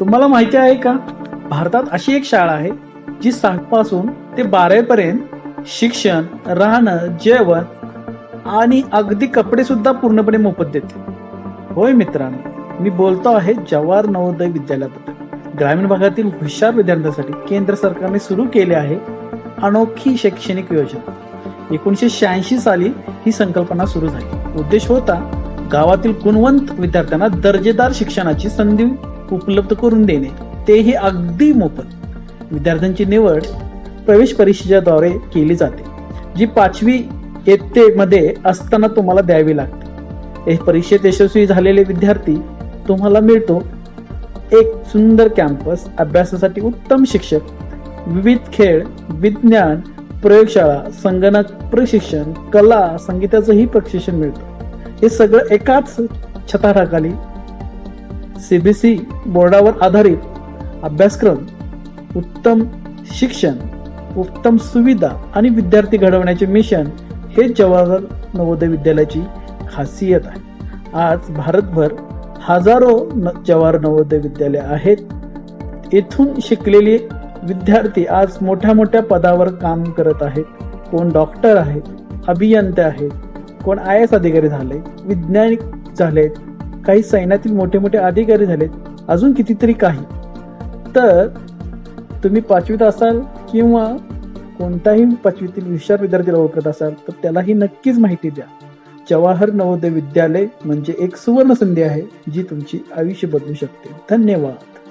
तुम्हाला माहिती आहे का? भारतात अशी एक शाळा आहे जी पासून ते बारावीपर्यंत शिक्षण राहणं जेवण आणि अगदी कपडे सुद्धा पूर्णपणे मोफत देते. होय मित्रांनो मी बोलतो आहे जवाहर नवोदय विद्यालयाबद्दल. ग्रामीण भागातील हुशार विद्यार्थ्यांसाठी केंद्र सरकारने सुरू केले आहे अनोखी शैक्षणिक योजना. एकोणीसशे शहाऐंशी साली ही संकल्पना सुरू झाली. उद्देश होता गावातील गुणवंत विद्यार्थ्यांना दर्जेदार शिक्षणाची संधी उपलब्ध करून देणे तेही अगदी मोफत. विद्यार्थ्यांची निवड प्रवेश परीक्षेच्याद्वारे केली जाते जी पाचवी येतेमध्ये असताना तुम्हाला द्यावी लागते. हे परीक्षेत यशस्वी झालेले विद्यार्थी तुम्हाला मिळतो. एक सुंदर कॅम्पस अभ्यासासाठी उत्तम शिक्षक विविध खेळ विज्ञान प्रयोगशाळा संगणक प्रशिक्षण कला संगीताचंही प्रशिक्षण मिळतं. हे सगळं एकाच छताखाली सीबीसी बोर्डावर आधारित अभ्यासक्रम उत्तम शिक्षण उत्तम सुविधा आणि विद्यार्थी घडवण्याचे मिशन हे जवाहर नवोदय विद्यालयाची खासियत आहे. आज भारतभर हजारो न- जवाहर नवोदय विद्यालय आहेत. येथून शिकलेले विद्यार्थी आज मोठ्या मोठ्या पदावर काम करत आहेत. कोण डॉक्टर आहेत अभियंते आहेत कोण आय एस अधिकारी झाले वैज्ञानिक झालेत काही सैन्यातील मोठे मोठे अधिकारी झालेत अजून कितीतरी काही. तर तुम्ही पाचवीत असाल किंवा कोणताही पाचवीतील हुशार विद्यार्थीला ओळखत असाल तर त्यालाही नक्कीच माहिती द्या. जवाहर नवोदय विद्यालय म्हणजे एक सुवर्ण संधी आहे जी तुमची आयुष्य बदलू शकते. धन्यवाद.